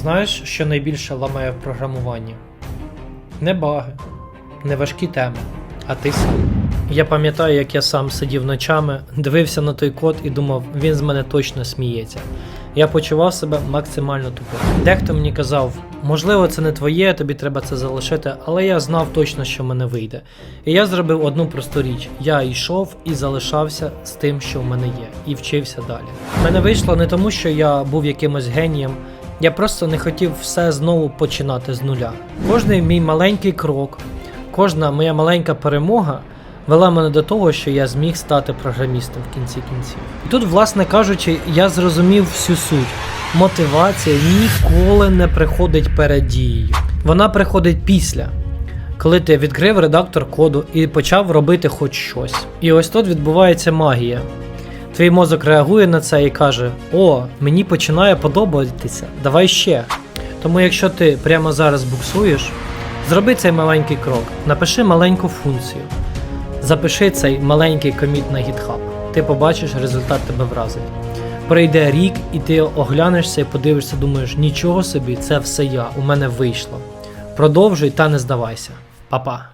Знаєш, що найбільше ламає в програмуванні? Не баги, не важкі теми, а ти сам. Я пам'ятаю, як я сам сидів ночами, дивився на той код і думав, він з мене точно сміється. Я почував себе максимально тупо. Дехто мені казав, можливо, це не твоє, тобі треба це залишити, але я знав точно, що мене вийде. І я зробив одну просту річ: я йшов і залишався з тим, що в мене є, і вчився далі. В мене вийшло не тому, що я був якимось генієм. Я просто не хотів все знову починати з нуля. Кожний мій маленький крок, кожна моя маленька перемога вела мене до того, що я зміг стати програмістом в кінці кінців. І тут, власне кажучи, я зрозумів всю суть. Мотивація ніколи не приходить перед дією. Вона приходить після. Коли ти відкрив редактор коду і почав робити хоч щось. І ось тут відбувається магія. Твій мозок реагує на це і каже: О, мені починає подобатися, давай ще. Тому якщо ти прямо зараз буксуєш, зроби цей маленький крок, напиши маленьку функцію, запиши цей маленький коміт на GitHub. Ти побачиш, результат тебе вразить. Пройде рік, і ти оглянешся і подивишся, думаєш, нічого собі, це все я, у мене вийшло. Продовжуй та не здавайся. Па-па.